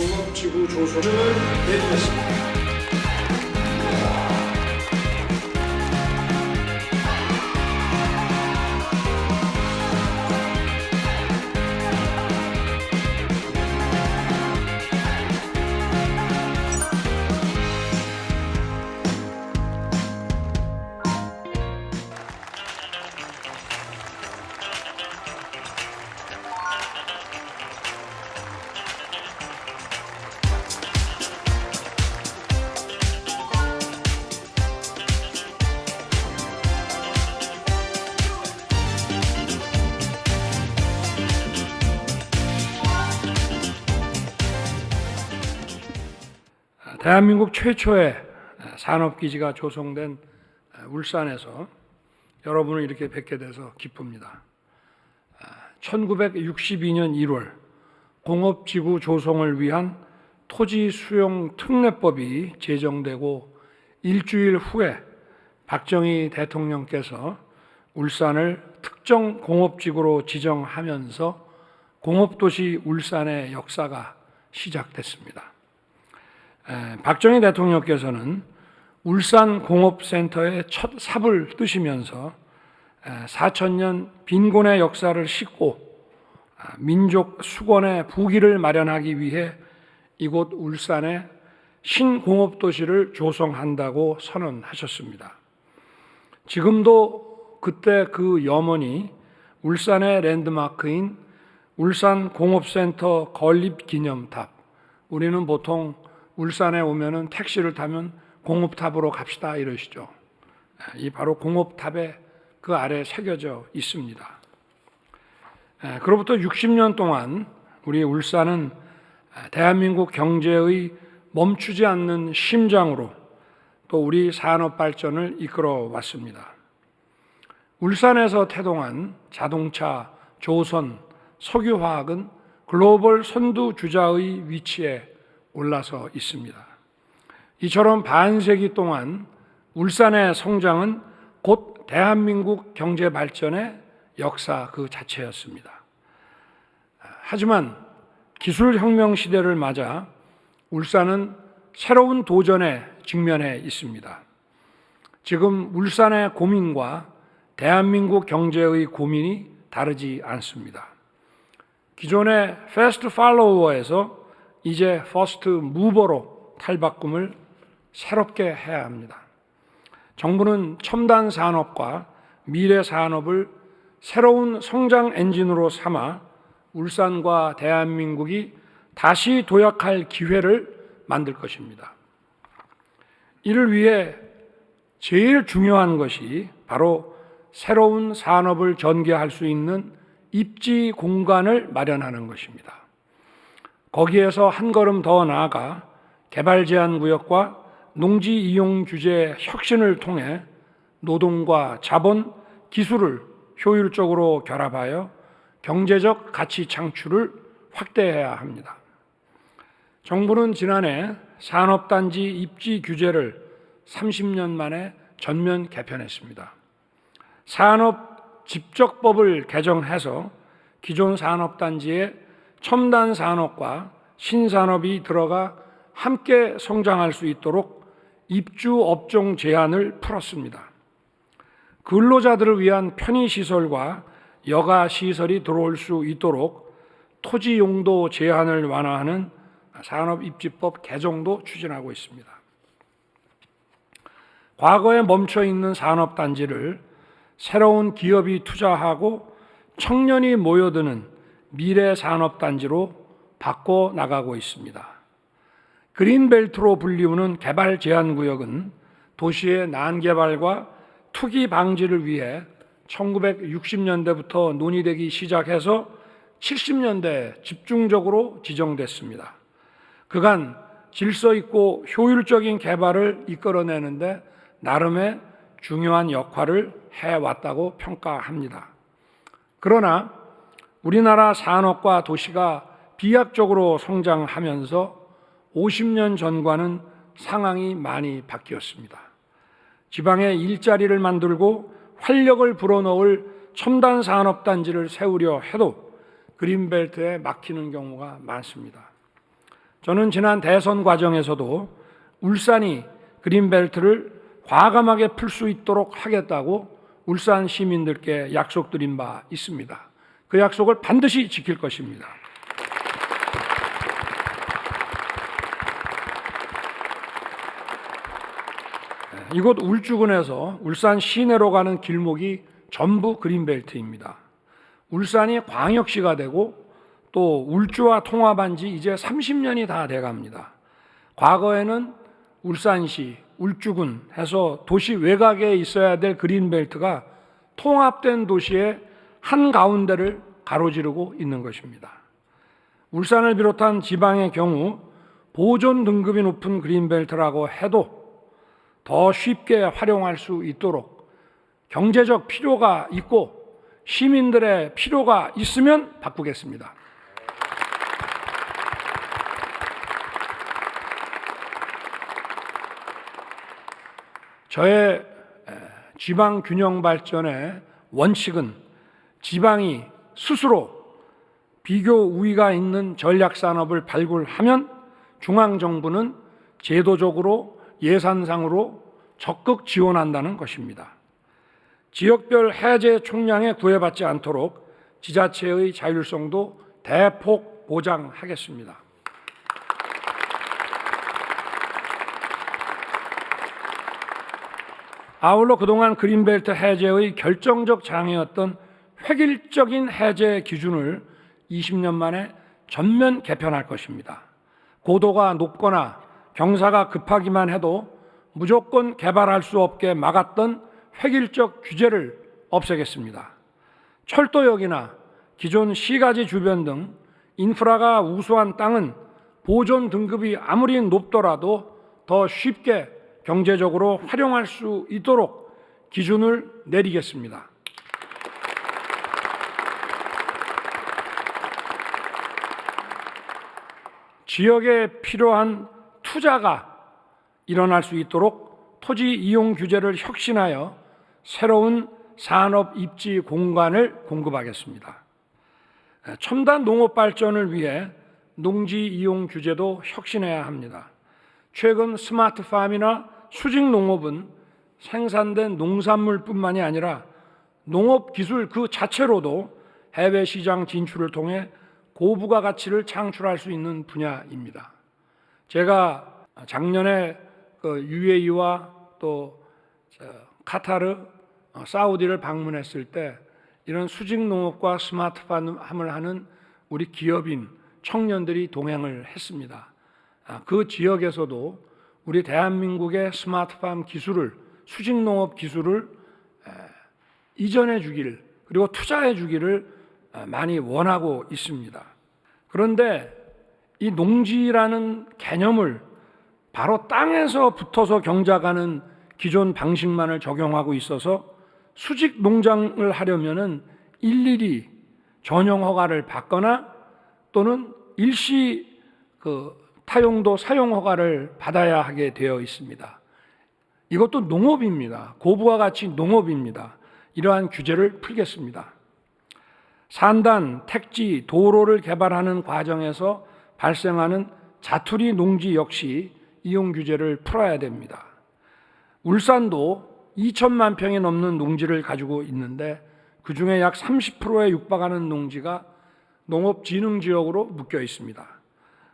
공업지구 조성을 내주겠습니다. 대한민국 최초의 산업기지가 조성된 울산에서 여러분을 이렇게 뵙게 돼서 기쁩니다. 1962년 1월 공업지구 조성을 위한 토지 수용 특례법이 제정되고 일주일 후에 박정희 대통령께서 울산을 특정 공업지구로 지정하면서 공업도시 울산의 역사가 시작됐습니다. 에, 박정희 대통령께서는 울산 공업센터의 첫 삽을 뜨시면서 4천년 빈곤의 역사를 싣고 아, 민족 수건의 부기를 마련하기 위해 이곳 울산에 신공업 도시를 조성한다고 선언하셨습니다. 지금도 그때 그 염원이 울산의 랜드마크인 울산 공업센터 건립 기념탑. 우리는 보통 울산에 오면은 택시를 타면 공업탑으로 갑시다 이러시죠. 이 바로 공업탑에 그 아래 새겨져 있습니다. 에, 그로부터 60년 동안 우리 울산은 대한민국 경제의 멈추지 않는 심장으로 또 우리 산업 발전을 이끌어 왔습니다. 울산에서 태동한 자동차, 조선, 석유화학은 글로벌 선두 주자의 위치에 올라서 있습니다. 이처럼 반세기 동안 울산의 성장은 곧 대한민국 경제 발전의 역사 그 자체였습니다. 하지만 기술 혁명 시대를 맞아 울산은 새로운 도전에 직면해 있습니다. 지금 울산의 고민과 대한민국 경제의 고민이 다르지 않습니다. 기존의 패스트 팔로워에서 이제 퍼스트 무버로 탈바꿈을 새롭게 해야 합니다. 정부는 첨단 산업과 미래 산업을 새로운 성장 엔진으로 삼아 울산과 대한민국이 다시 도약할 기회를 만들 것입니다. 이를 위해 제일 중요한 것이 바로 새로운 산업을 전개할 수 있는 입지 공간을 마련하는 것입니다. 거기에서 한 걸음 더 나아가 개발 제한 구역과 농지 이용 규제 혁신을 통해 노동과 자본, 기술을 효율적으로 결합하여 경제적 가치 창출을 확대해야 합니다. 정부는 지난해 산업단지 입지 규제를 30년 만에 전면 개편했습니다. 산업 집적법을 개정해서 기존 산업단지에 첨단 산업과 신산업이 들어가 함께 성장할 수 있도록 입주 업종 제한을 풀었습니다. 근로자들을 위한 편의 시설과 여가 시설이 들어올 수 있도록 토지 용도 제한을 완화하는 산업 입지법 개정도 추진하고 있습니다. 과거에 멈춰 있는 산업 단지를 새로운 기업이 투자하고 청년이 모여드는 미래 산업 단지로 바꿔 나가고 있습니다. 그린벨트로 불리우는 개발 제한 구역은 도시의 난개발과 투기 방지를 위해 1960년대부터 논의되기 시작해서 70년대 집중적으로 지정됐습니다. 그간 질서 있고 효율적인 개발을 이끌어내는데 나름의 중요한 역할을 해왔다고 평가합니다. 그러나 우리나라 산업과 도시가 비약적으로 성장하면서 50년 전과는 상황이 많이 바뀌었습니다. 지방에 일자리를 만들고 활력을 불어넣을 첨단 산업 단지를 세우려 해도 그린벨트에 막히는 경우가 많습니다. 저는 지난 대선 과정에서도 울산이 그린벨트를 과감하게 풀 수 있도록 하겠다고 울산 시민들께 약속드린 바 있습니다. 그 약속을 반드시 지킬 것입니다. 이곳 울주군에서 울산 시내로 가는 길목이 전부 그린벨트입니다. 울산이 광역시가 되고 또 울주와 통합한 지 이제 30년이 다 돼 갑니다. 과거에는 울산시, 울주군 해서 도시 외곽에 있어야 될 그린벨트가 통합된 도시의 한 가운데를 가로지르고 있는 것입니다. 울산을 비롯한 지방의 경우 보존 등급이 높은 그린벨트라고 해도 더 쉽게 활용할 수 있도록 경제적 필요가 있고 시민들의 필요가 있으면 바꾸겠습니다. 저의 지방 균형 발전의 원칙은 지방이 스스로 비교 우위가 있는 전략 산업을 발굴하면 중앙 정부는 제도적으로 예산상으로 적극 지원한다는 것입니다. 지역별 해제 총량에 구애받지 않도록 지자체의 자율성도 대폭 보장하겠습니다. 아울러 그동안 그린벨트 해제의 결정적 장애였던 획일적인 해제 기준을 20년 만에 전면 개편할 것입니다. 고도가 높거나 경사가 급하기만 해도 무조건 개발할 수 없게 막았던 획일적 규제를 없애겠습니다. 철도역이나 기존 시가지 주변 등 인프라가 우수한 땅은 보존 등급이 아무리 높더라도 더 쉽게 경제적으로 활용할 수 있도록 기준을 내리겠습니다. 지역에 필요한 투자가 일어날 수 있도록 토지 이용 규제를 혁신하여 새로운 산업 입지 공간을 공급하겠습니다. 첨단 농업 발전을 위해 농지 이용 규제도 혁신해야 합니다. 최근 스마트팜이나 수직 농업은 생산된 농산물뿐만이 아니라 농업 기술 그 자체로도 해외 시장 진출을 통해 고부가 가치를 창출할 수 있는 분야입니다. 제가 작년에 그 UAE와 또 카타르, 어, 사우디를 방문했을 때 이런 수직 농업과 스마트팜을 하는 우리 기업인 청년들이 동행을 했습니다. 아, 그 지역에서도 우리 대한민국의 스마트팜 기술을 수직 농업 기술을 이전해 주기를 그리고 투자해 주기를 많이 원하고 있습니다. 그런데 이 농지라는 개념을 바로 땅에서 붙어서 경작하는 기존 방식만을 적용하고 있어서 수직 농장을 하려면은 일일이 전용 허가를 받거나 또는 일시 그 타용도 사용 허가를 받아야 하게 되어 있습니다. 이것도 농업입니다. 고부와 같이 농업입니다. 이러한 규제를 풀겠습니다. 산단, 택지, 도로를 개발하는 과정에서 발생하는 자투리 농지 역시 이용 규제를 풀어야 됩니다. 울산도 2천만 평이 넘는 농지를 가지고 있는데 그 중에 약 30%에 육박하는 농지가 농업진흥지역으로 묶여 있습니다.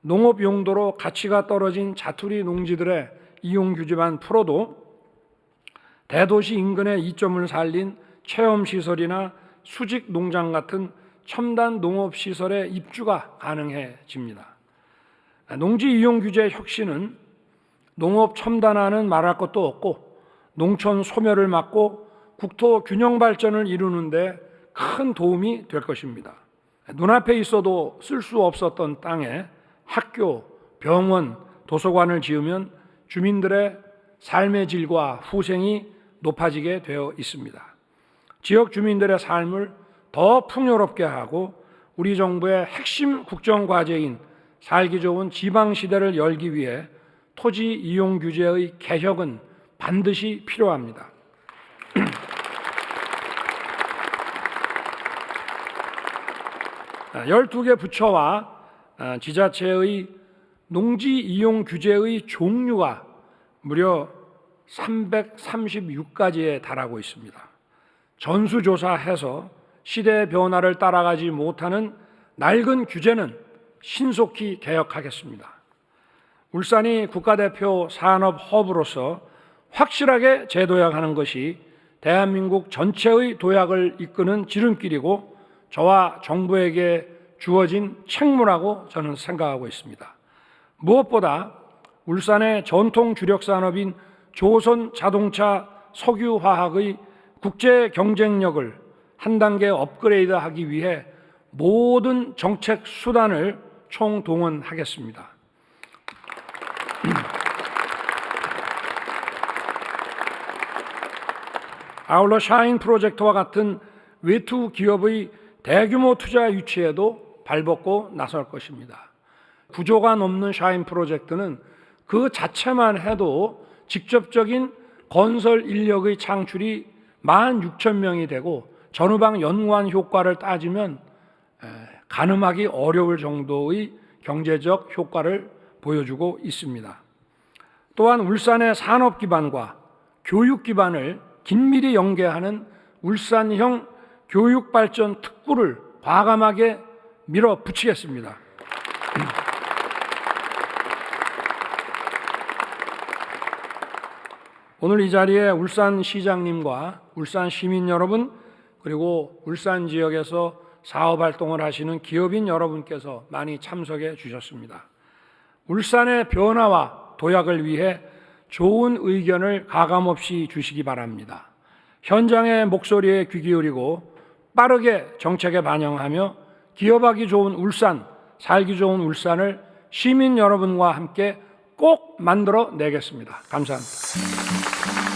농업 용도로 가치가 떨어진 자투리 농지들의 이용 규제만 풀어도 대도시 인근의 이점을 살린 체험시설이나 수직 농장 같은 첨단 농업 시설의 입주가 가능해집니다. 농지 이용 규제 혁신은 농업 첨단화는 말할 것도 없고 농촌 소멸을 막고 국토 균형 발전을 이루는데 큰 도움이 될 것입니다. 눈앞에 있어도 쓸 수 없었던 땅에 학교, 병원, 도서관을 지으면 주민들의 삶의 질과 후생이 높아지게 되어 있습니다. 지역 주민들의 삶을 더 풍요롭게 하고 우리 정부의 핵심 국정 과제인 살기 좋은 지방 시대를 열기 위해 토지 이용 규제의 개혁은 반드시 필요합니다. 12개 부처와 지자체의 농지 이용 규제의 종류가 무려 336가지에 달하고 있습니다. 전수조사해서 시대의 변화를 따라가지 못하는 낡은 규제는 신속히 개혁하겠습니다. 울산이 국가대표 산업 허브로서 확실하게 재도약하는 것이 대한민국 전체의 도약을 이끄는 지름길이고 저와 정부에게 주어진 책무라고 저는 생각하고 있습니다. 무엇보다 울산의 전통 주력 산업인 조선 자동차 석유화학의 국제 경쟁력을 한 단계 업그레이드하기 위해 모든 정책 수단을 총동원하겠습니다. 아울러 샤인 프로젝트와 같은 외투 기업의 대규모 투자 유치에도 발벗고 나설 것입니다. 구조가 넘는 샤인 프로젝트는 그 자체만 해도 직접적인 건설 인력의 창출이 16,000명이 되고 전후방 연관 효과를 따지면 에, 가늠하기 어려울 정도의 경제적 효과를 보여주고 있습니다. 또한 울산의 산업 기반과 교육 기반을 긴밀히 연계하는 울산형 교육 발전 특구를 과감하게 밀어붙이겠습니다. 오늘 이 자리에 울산 시장님과 울산 시민 여러분 그리고 울산 지역에서 사업 활동을 하시는 기업인 여러분께서 많이 참석해 주셨습니다. 울산의 변화와 도약을 위해 좋은 의견을 가감없이 주시기 바랍니다. 현장의 목소리에 귀 기울이고 빠르게 정책에 반영하며 기업하기 좋은 울산, 살기 좋은 울산을 시민 여러분과 함께 꼭 만들어 내겠습니다. 감사합니다.